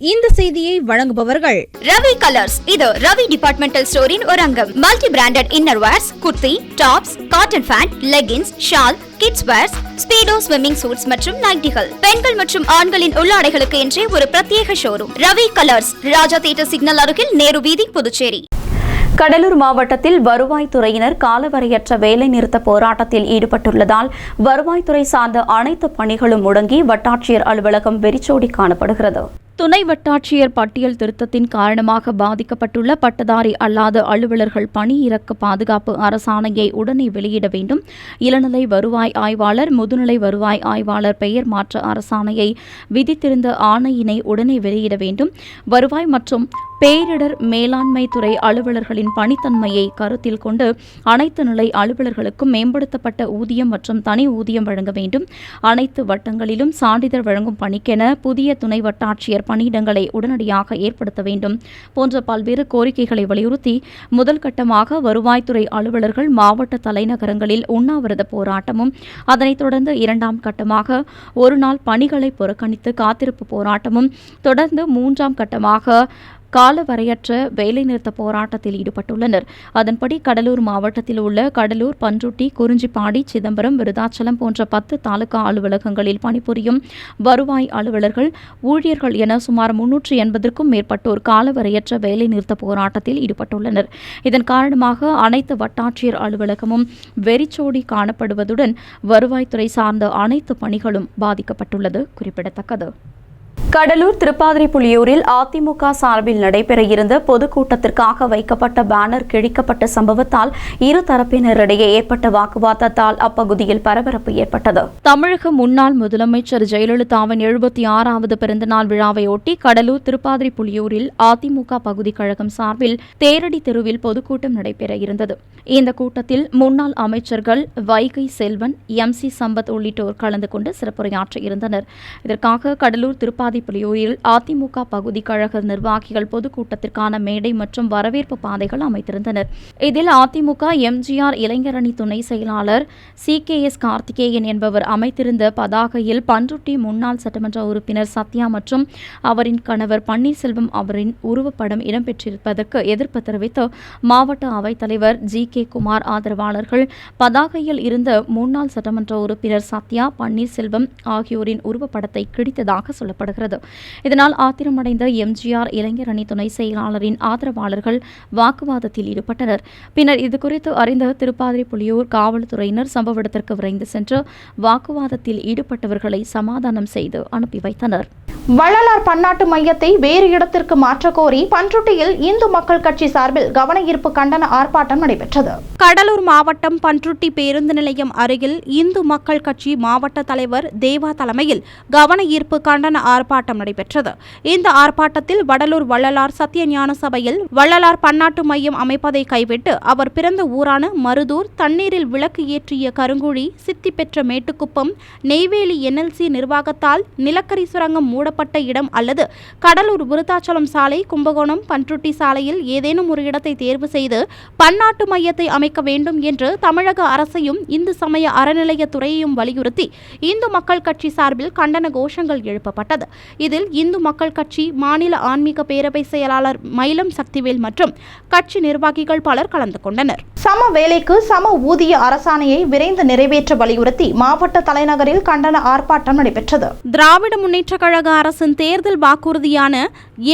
இந்த செய்தியை வழங்குபவர்கள் ரவி கலர்ஸ். இது ரவி டிபார்ட்மெண்டல் ஸ்டோரின் ஒரு அங்கம். Multi branded inner wears kurti tops cotton pant leggings shawl kids wears Speedo swimming suits மற்றும் நைட்டிகள் பெண்கள் மற்றும் ஆண்களின் உள்ளாடைகளுக்கு என்றே ஒரு பிரத்யேக showroom Ravi Colours Raja theatre signal அருகில் நேரு வீதி புதுச்சேரி. கடலூர் மாவட்டத்தில் வருவாய்த்துறையினர் காலவரையற்ற வேலைநிறுத்த போராட்டத்தில் ஈடுபட்டுள்ளதால் வருவாய்த்துறை சார்ந்த அனைத்து பணிகளும் முடங்கி வட்டாட்சியர் அலுவலகம் வெறிச்சோடி காணப்படுகிறது. துணை வட்டாட்சியர் பட்டியல் திருத்தத்தின் காரணமாக பாதிக்கப்பட்டுள்ள பட்டதாரி அல்லாத அலுவலர்கள் பணியிறக்க பாதுகாப்பு அரசாணையை உடனே வெளியிட வேண்டும். இளநிலை வருவாய் ஆய்வாளர் முதுநிலை வருவாய் ஆய்வாளர் பெயர் மாற்ற அரசாணையை விதித்திருந்த ஆணையினை உடனே வெளியிட வேண்டும். வருவாய் மற்றும் பேரிடர் மேலாண்மை துறை அலுவலர்களின் பணித்தன்மையை கருத்தில் கொண்டு அனைத்து நிலை அலுவலர்களுக்கும் மேம்படுத்தப்பட்ட ஊதியம் மற்றும் தனி ஊதியம் வழங்க வேண்டும். அனைத்து வட்டங்களிலும் சான்றிதழ் வழங்கும் பணிக்கென புதிய துணை வட்டாட்சியர் பணியிடங்களை உடனடியாக ஏற்படுத்த வேண்டும். போன்ற பல்வேறு கோரிக்கைகளை வலியுறுத்தி முதல் கட்டமாக வருவாய்த்துறை அலுவலர்கள் மாவட்ட தலைநகரங்களில் உண்ணாவிரத போராட்டமும் அதனைத் தொடர்ந்து இரண்டாம் கட்டமாக ஒருநாள் பணிகளை புறக்கணித்து காத்திருப்பு போராட்டமும் தொடர்ந்து மூன்றாம் கட்டமாக காலவரையற்ற வேலைநிறுத்த போராட்டத்தில் ஈடுபட்டுள்ளனர். அதன்படி கடலூர் மாவட்டத்தில் உள்ள கடலூர் பன்ருட்டி குறிஞ்சிப்பாடி சிதம்பரம் விருதாச்சலம் போன்ற பத்து தாலுகா அலுவலகங்களில் பணிபுரியும் வருவாய் அலுவலர்கள் ஊழியர்கள் என சுமார் முன்னூற்று எண்பதற்கும் மேற்பட்டோர் காலவரையற்ற வேலைநிறுத்த போராட்டத்தில் ஈடுபட்டுள்ளனர். இதன் காரணமாக அனைத்து வட்டாட்சியர் அலுவலகமும் வெறிச்சோடி காணப்படுவதுடன் வருவாய்த்துறை சார்ந்த அனைத்து பணிகளும் பாதிக்கப்பட்டுள்ளது குறிப்பிடத்தக்கது. கடலூர் திருப்பாதிரி புலியூரில் அதிமுக சார்பில் நடைபெற இருந்த பொதுக்கூட்டத்திற்காக வைக்கப்பட்ட பேனர் கிழிக்கப்பட்ட சம்பவத்தால் இரு தரப்பினரிடையே ஏற்பட்ட வாக்குவாதத்தால் அப்பகுதியில் பரபரப்பு ஏற்பட்டது. தமிழக முன்னாள் முதலமைச்சர் ஜெயலலிதாவின் எழுபத்தி ஆறாவது பிறந்தநாள் விழாவையொட்டி கடலூர் திருப்பாதிரி புலியூரில் அதிமுக பகுதி கழகம் சார்பில் தேரடி தெருவில் பொதுக்கூட்டம் நடைபெற இருந்தது. இந்த கூட்டத்தில் முன்னாள் அமைச்சர்கள் வைகை செல்வன் எம் சி சம்பத் உள்ளிட்டோர் கலந்து கொண்டு சிறப்புரையாற்ற இருந்தனர். இதற்காக கடலூர் திருப்பாதி புலியூரில் அதிமுக பகுதி கழக நிர்வாகிகள் பொதுக்கூட்டத்திற்கான மேடை மற்றும் வரவேற்பு பாதைகள் அமைத்திருந்தனர் இதில் அதிமுக எம்ஜிஆர் இளைஞரணி துணை செயலாளர் சி கே எஸ் கார்த்திகேயன் என்பவர் அமைத்திருந்த பதாகையில் பன்ருட்டி முன்னாள் சட்டமன்ற உறுப்பினர் சத்யா மற்றும் அவரின் கணவர் பன்னீர்செல்வம் அவரின் உருவப்படம் இடம்பெற்றிருப்பதற்கு எதிர்ப்பு தெரிவித்து மாவட்ட அவைத்தலைவர் ஜி கே குமார் ஆதரவாளர்கள் பதாகையில் இருந்த முன்னாள் சட்டமன்ற உறுப்பினர் சத்யா பன்னீர்செல்வம் ஆகியோரின் உருவப்படத்தை கிடித்ததாக சொல்லப்படுகிறது இதனால் ஆத்திரமடைந்த எம்ஜிஆர் இளைஞர் அணி துணை செயலாளரின் ஆதரவாளர்கள் வாக்குவாதத்தில் ஈடுபட்டனர். பின்னர் இதுகுறித்து அறிந்த திருப்பாதிரி புலியூர் காவல்துறையினர் சம்பவ இடத்திற்கு விரைந்து சென்று வாக்குவாதத்தில் ஈடுபட்டவர்களை சமாதானம் செய்து அனுப்பி வைத்தனர். வள்ளலார் பன்னாட்டு மையத்தை வேறு இடத்திற்கு மாற்றக்கோரி பன்ருட்டியில் இந்து மக்கள் கட்சி சார்பில் கவன ஈர்ப்பு கண்டன ஆர்ப்பாட்டம் நடைபெற்றது. கடலூர் மாவட்டம் பன்ருட்டி பேருந்து நிலையம் அருகில் இந்து மக்கள் கட்சி மாவட்ட தலைவர் தேவா தலைமையில் கவன ஈர்ப்பு கண்டன ஆர்ப்பாட்டம் நடைபெற்றது. இந்த ஆர்ப்பாட்டத்தில் வடலூர் வள்ளலார் சத்தியஞான சபையில் வள்ளலார் பன்னாட்டு மையம் அமைப்பதை கைவிட்டு அவர் பிறந்த ஊரான மருதூர் தண்ணீரில் விளக்கு ஏற்றிய கருங்குழி சித்தி பெற்ற மேட்டுக்குப்பம் நெய்வேலி என்எல்சி நிர்வாகத்தால் நிலக்கரி சுரங்கம் மூட மூடப்பட்ட இடம் அல்லது கடலூர் விருத்தாச்சலம் சாலை கும்பகோணம் பன்ருட்டி சாலையில் ஏதேனும் ஒரு இடத்தை தேர்வு செய்து பன்னாட்டு மையத்தை அமைக்க வேண்டும் என்று தமிழக அரசையும் இந்து சமய அறநிலையத்துறையையும் வலியுறுத்தி இந்து மக்கள் கட்சி சார்பில் கண்டன கோஷங்கள் எழுப்பப்பட்டது. இதில் இந்து மக்கள் கட்சி மாநில ஆன்மீக பேரவை செயலாளர் மயிலம் சக்திவேல் மற்றும் கட்சி நிர்வாகிகள் பலர் கலந்து கொண்டனர். சம வேலைக்கு சம ஊதிய அரசாணையை விரைந்து நிறைவேற்ற வலியுறுத்தி மாவட்ட தலைநகரில் கண்டன ஆர்ப்பாட்டம் நடைபெற்றது. திராவிட முன்னேற்றக் கழக அரசின் தேர்தல் வாக்குறுதியான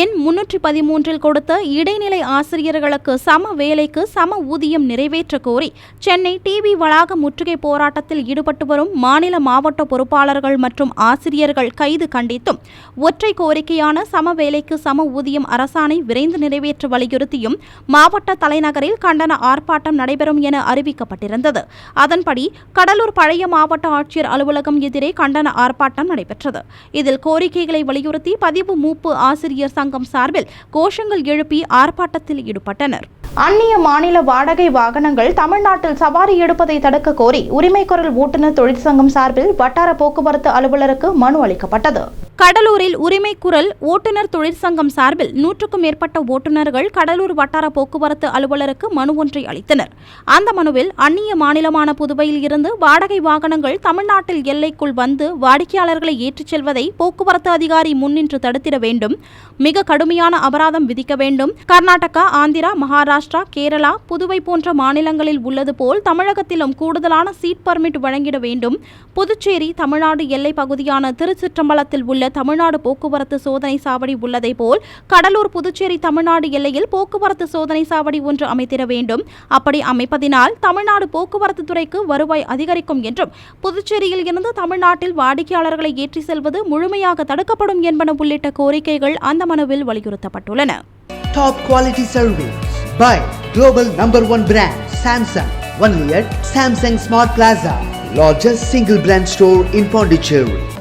எண் முன்னூற்றி பதிமூன்றில் கொடுத்த இடைநிலை ஆசிரியர்களுக்கு சம வேலைக்கு சம ஊதியம் நிறைவேற்ற கோரி சென்னை டிவி வளாக முற்றுகை போராட்டத்தில் ஈடுபட்டு வரும் மாநில மாவட்ட பொறுப்பாளர்கள் மற்றும் ஆசிரியர்கள் கைது கண்டித்தும் ஒற்றை கோரிக்கையான சம வேலைக்கு சம ஊதியம் அரசாணை விரைந்து நிறைவேற்ற வலியுறுத்தியும் மாவட்ட தலைநகரில் கண்டன ஆர்ப்பாட்டம் நடைபெறும் என அறிவிக்கப்பட்டிருந்தது. அதன்படி கடலூர் பழைய மாவட்ட ஆட்சியர் அலுவலகம் எதிரே கண்டன ஆர்ப்பாட்டம் நடைபெற்றது. இதில் கோரிக்கைகளை வலியுறுத்தி பதிவு மூப்பு ஆசிரியர் சங்கம் சார்பில் கோஷங்கள் எழுப்பி ஆர்ப்பாட்டத்தில் ஈடுபட்டனர். அந்நிய மாநில வாடகை வாகனங்கள் தமிழ்நாட்டில் சவாரி எடுப்பதை தடுக்க கோரி உரிமை குரல் ஓட்டுநர் தொழிற்சங்கம் சார்பில் வட்டார போக்குவரத்து அலுவலருக்கு மனு அளிக்கப்பட்டது. கடலூரில் உரிமை குரல் ஓட்டுநர் தொழிற்சங்கம் சார்பில் நூற்றுக்கும் மேற்பட்ட ஓட்டுநர்கள் கடலூர் வட்டார போக்குவரத்து அலுவலருக்கு மனு ஒன்றை அளித்தனர். அந்த மனுவில் அந்நிய மாநிலமான புதுவையில் இருந்து வாடகை வாகனங்கள் தமிழ்நாட்டில் எல்லைக்குள் வந்து வாடிக்கையாளர்களை ஏற்றிச் செல்வதை போக்குவரத்து அதிகாரி முன்னின்று தடுத்திட வேண்டும். மிக கடுமையான அபராதம் விதிக்க வேண்டும். கர்நாடகா ஆந்திரா மகாராஷ்டிரா கேரளா புதுவை போன்ற மாநிலங்களில் உள்ளது போல் தமிழகத்திலும் கூடுதலான சீட் பர்மிட் வழங்கிட வேண்டும். புதுச்சேரி தமிழ்நாடு எல்லை பகுதியான திருச்சிற்றம்பலத்தில் உள்ள தமிழ்நாடு போக்குவரத்து சோதனை சாவடி உள்ளதை போல் கடலூர் புதுச்சேரி தமிழ்நாடு எல்லையில் போக்குவரத்து சோதனை சாவடி ஒன்று அமைத்திட வேண்டும் அப்படி அமைப்பதினால் தமிழ்நாடு போக்குவரத்து துறைக்கு வருவாய் அதிகரிக்கும் என்றும் புதுச்சேரியில் இருந்து தமிழ்நாட்டில் வாடிக்கையாளர்களை ஏற்றி செல்வது முழுமையாக தடுக்கப்படும் என்பன உள்ளிட்ட கோரிக்கைகள் அந்த மனுவில் வலியுறுத்தப்பட்டுள்ளன Top quality service by global number one brand Samsung. Only at Samsung Smart Plaza, largest single brand store in Pondicherry.